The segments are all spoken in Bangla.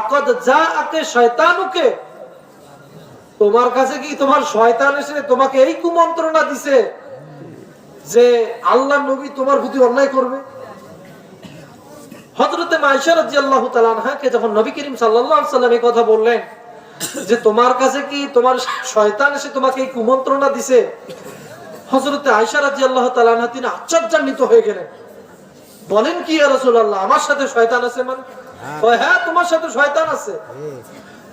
আকদ যা আকে শয়তানুকে। তোমার কাছে কি তোমার শয়তান এসে তোমাকে এই কুমন্ত্রণা দিছে যে আল্লাহ নবী তোমার প্রতি অন্যায় করবে? হজরতে মাইশা তাআলা আনহাকে যখন নবী করিম আলাইহি সাল্লাম এই কথা বললেন যে তোমার কাছে কি তোমার শয়তান এসে তোমাকে এই কুমন্ত্রণা দিছে? হজরতে আয়েশা রাদিয়াল্লাহু তাআলা আনহা তিনি আশ্চর্যান্বিত হয়ে গেলেন। বলেন কি ইয়া রাসূলুল্লাহ, আমার সাথে শয়তান আছে মানে? কয় হ্যাঁ তোমার সাথে শয়তান আছে।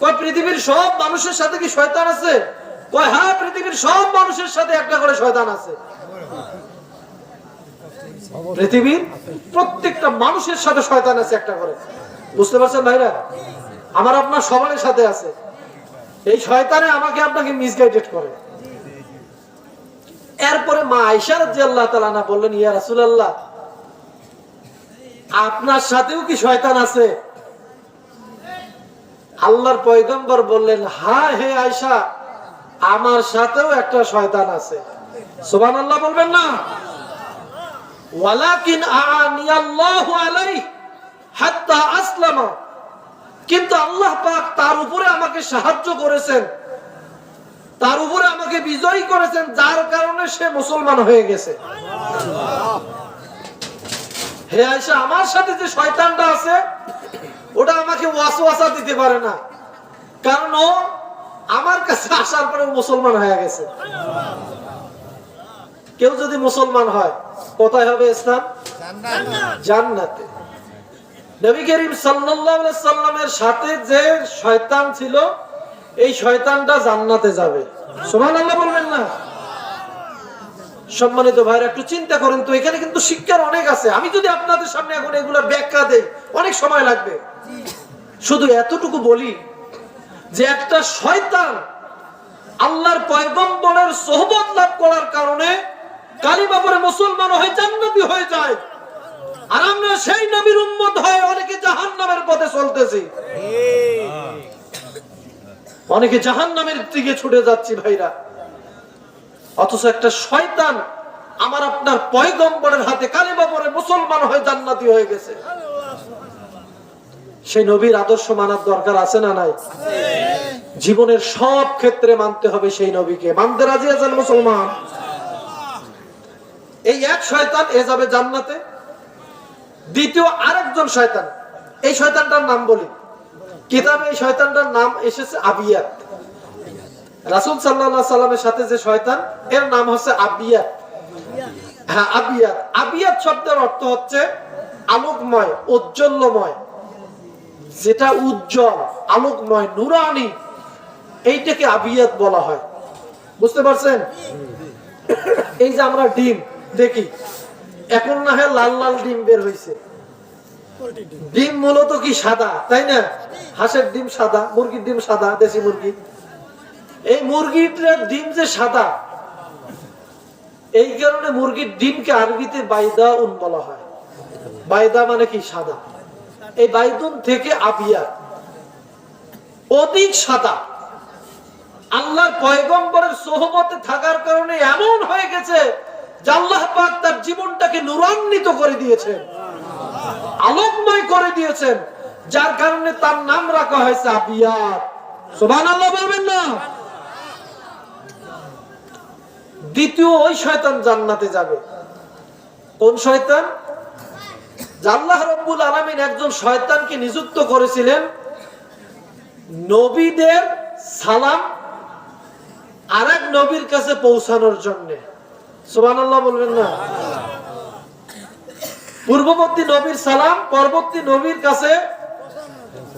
কয় পৃথিবীর সব মানুষের সাথে কি শয়তান আছে? কয় হ্যাঁ পৃথিবীর সব মানুষের সাথে একটা করে শয়তান আছে। পৃথিবীর প্রত্যেকটা মানুষের সাথে শয়তান আছে একটা করে। বুঝতে পারছেন ভাইরা? আমার আপনার সবার সাথে আছে। এই শয়তানে আমাকে আপনাকে মিসগাইডেড করে। এরপরে মা আয়সা রাদিয়াল্লাহু তাআলা না বললেন ইয়া রাসূলুল্লাহ আপনার সাথেও কি শয়তান আছে? আল্লাহর পয়গম্বর বললেন হ্যাঁ হে আয়সা আমার সাথেও একটা শয়তান আছে। সুবহানাল্লাহ বলবেন না? কিন্তু আল্লাহ পাক তার উপরে আমাকে সাহায্য করেছেন। তার উপরে আমাকে বিজয়ী করেছেন, যার কারণে সে মুসলমান হয়ে গেছে। হে আয়সা আমার সাথে যে শয়তানটা আছে ওটা আমাকে ওয়াসওয়াসা দিতে পারে না। কারণ ও আমার কাছে আসার পরে মুসলমান হয়ে গেছে। কেউ যদি মুসলমান হয় কোথায় হবে ইসলাম জান্নাতে। নবী করিম সাল্লাল্লাহু আলাইহি সাল্লামের সাথে যে শয়তান ছিল এই শয়তানটা জান্নাতে যাবে। সুবহানাল্লাহ বলবেন না? সম্মানিত ভাইরা একটু চিন্তা করেন তো এখানে কিন্তু শিক্ষার অনেক আছে। আমি যদি আপনাদের সামনে এখন এগুলা ব্যাখ্যা দেই অনেক সময় লাগবে। শুধু এতটুকু বলি যে একটা শয়তান আল্লাহর পয়গম্বরের সোহবত লাভ করার কারণে কালিমা মুসলমান হয়ে জান্নাতি হয়ে যায়। আর আমরা সেই নবীর উম্মত হয়ে অনেকে জাহান্নামের পথে চলতেছি। অনেকে জাহান্নামের দিকে ছুটে যাচ্ছি ভাইরা। অথচ একটা শয়তান আমার আপনার পয়গম্বরের হাতে কালিমা পরে মুসলমান হয়ে জান্নাতি হয়ে গেছে। সেই নবীর আদর্শ মানার দরকার আছে না নাই? জীবনের সব ক্ষেত্রে মানতে হবে সেই নবীকে। মানতে রাজি আছেন মুসলমান? এই এক শয়তান এ যাবে জান্নাতে, দ্বিতীয় আরেকজন শয়তান। এই শয়তানটার নাম বলি। কিতাবে এই শয়তানটার নাম এসেছে আবিয়াত রাসুল সাল্লাহ সাল্লামের সাথে যে শয়তান, এর নাম হচ্ছে আবিয়াত। হ্যাঁ আবিয়াত। আবিয়াত শব্দের অর্থ হচ্ছে আলোকময় উজ্জ্বল্যময় যেটা উজ্জ্বল, আলোকময়, নুরানি। এইটাকে আবিয়াত বলা হয়। বুঝতে পারছেন? এই যে আমরা ডিম, দেখি। এখন না হয় লাল লাল ডিম বের হয়েছে ডিম মূলত কি সাদা, তাই না? হাঁসের ডিম সাদা, মুরগির ডিম সাদা, দেশি মুরগি। এই মুরগিটার ডিম যে সাদা, এই কারণে মুরগির ডিমকে আরবিতে বাইদা উন বলা হয়। বাইদা মানে কি? সাদা। এই বাইদুন থেকে আবিয়া, অধিক সাদা। আল্লাহর পয়গম্বরের সোহবতে থাকার কারণে এমন হয়ে গেছে আল্লাহ পাক তার জীবনটাকে নুরান্বিত করে দিয়েছেন, আলোকময় করে দিয়েছেন, যার কারণে তার নাম রাখা হয়েছে আবিয়াত। সুবহানাল্লাহ বলবেন না? দ্বিতীয় ওই শয়তান জান্নাতে যাবে। কোন শয়তান? আল্লাহ রব্বুল আলমিন একজন শয়তানকে নিযুক্ত করেছিলেন। নবীদের সালাম আর এক নবীর কাছে পৌঁছানোর জন্য। সুবহানাল্লাহ বলবেন না? পূর্ববর্তী নবীর সালাম পরবর্তী নবীর কাছে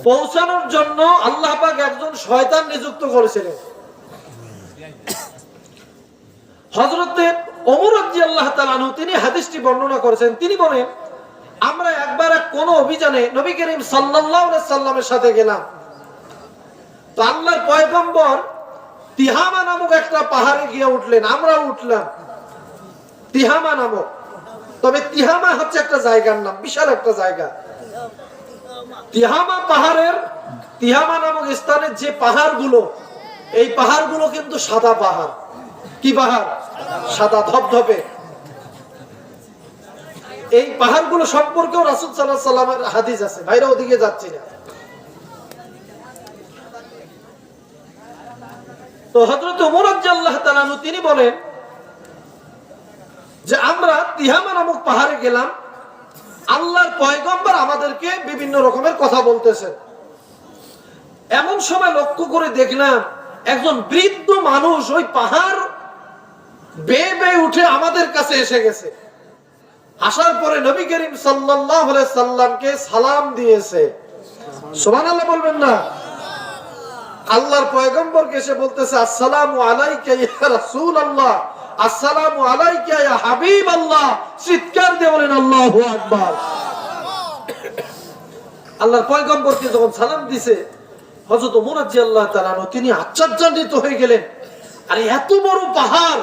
পৌঁছানোর জন্য আল্লাহ পাক একজন শয়তান নিযুক্ত করেছিলেন। হজরতে অমর আল্লাহ তালানু তিনি হাদিসটি বর্ণনা করেছেন। তিনি বলেন, আমরা একবার এক কোন অভিযানে নবী করিম সাল্লামের সাথে গেলাম। তো আল্লাহর পয়গম্বর তিহামা নামক একটা পাহাড়ে গিয়ে উঠলেন, আমরা উঠলাম। তিহামা নামক। তবে তিহামা হচ্ছে একটা জায়গার নাম, বিশাল একটা জায়গা। তিহামা পাহাড়ের, তিহামা নামক স্থানের যে পাহাড়গুলো, এই পাহাড়গুলো কিন্তু সাদা পাহাড়। কি পাহাড়? সাদা ধবধবে। এই পাহাড়গুলো সম্পর্কেও রাসুল সাল্লাহ সাল্লামের হাদিস আছে। ভাইরা ওদিকে যাচ্ছি না। তো হজরত উমর তিনি বলেন যে, আমরা তিহামা নামক পাহাড়ে গেলাম। আল্লাহর পয়গম্বর আমাদেরকে বিভিন্ন রকমের কথা বলতেছে এমন সময় লক্ষ্য করে দেখলাম একজন বৃদ্ধ মানুষ ওই পাহাড় বেয়ে বেয়ে উঠে আমাদের কাছে এসে গেছে। আসার পরে নবী করিম সাল্লামকে সালাম দিয়েছে। সুবহানাল্লাহ বলবেন না। আল্লাহর পয়গম্বরকে এসে বলতেছে চিৎকার দিয়ে বলেন, আল্লাহু আল্লাহর পয়গম্বরকে যখন সালাম দিছে, হযরত ওমর রাদিয়াল্লাহু তাআলা তিনি আশ্চর্যান্বিত হয়ে গেলেন। আরে, এত বড় পাহাড়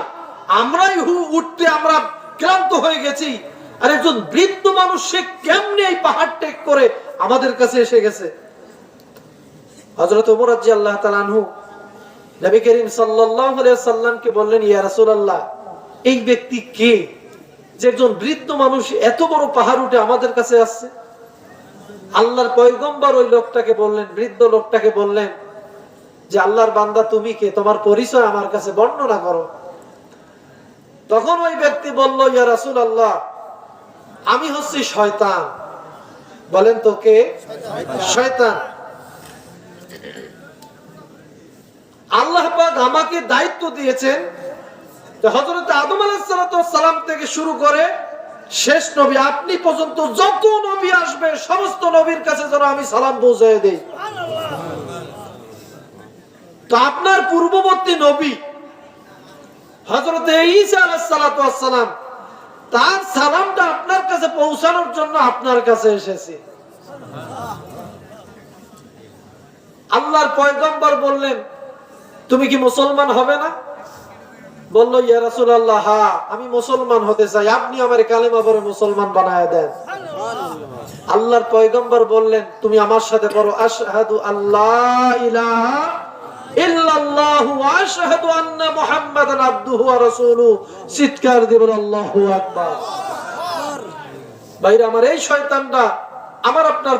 আমরাই হু- উঠতে আমরা ক্লান্ত হয়ে গেছি। আর একজন বৃদ্ধ মানুষ, সে কেমনে এই পাহাড় টেক করে আমাদের কাছে এসে গেছে? হযরত ওমর রাদিয়াল্লাহু তাআলা আনহু নবী করিম সাল্লামকে বললেন, ইয়া রাসূলুল্লাহ, এই ব্যক্তি কে? যে একজন বৃদ্ধ মানুষ এত বড় পাহাড় উঠে আমাদের কাছে আসছে? আল্লাহর পয়গম্বর ওই লোকটাকে বললেন, বৃদ্ধ লোকটাকে বললেন যে, আল্লাহর বান্দা, তুমি কে? তোমার পরিচয় আমার কাছে বর্ণনা করো। তখন ওই ব্যক্তি বলল, ইয়া রাসুল আল্লাহ আমি হচ্ছি শয়তান। বলেন তো কে? শয়তান। আল্লাহ আমাকে দায়িত্ব দিয়েছেন হজরত আদম সালাম থেকে শুরু করে শেষ নবী, আপনি পর্যন্ত যত নবী আসবে, সমস্ত নবীর কাছে যেন আমি সালাম পৌঁছায় দেই। তো আপনার পূর্ববর্তী নবী হজরত আলাহাম তার সালামটা আপনার কাছে পৌঁছানোর জন্য আপনার কাছে এসেছে। আল্লাহর পয়গম্বর বললেন, তুমি কি মুসলমান হবে না? বলল, ইয়া রাসূলুল্লাহ হ্যাঁ আমি মুসলমান হতে চাই। আপনি আমার কালেমা পরে মুসলমান বানায় দেন। আল্লাহর পয়গম্বর বললেন, তুমি আমার সাথে পড়ো, আশহাদু আল্লাহ ইলাহা আল্লাহু শয়তানটা আমার আপনার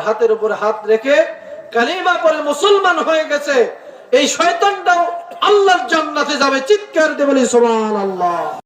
হাতের উপরে হাত রেখে কালিমা পরে মুসলমান হয়ে গেছে। এই শয়তানটাও আল্লাহর জান্নাতে যাবে। চিৎকার দেবেন সুবহানাল্লাহ।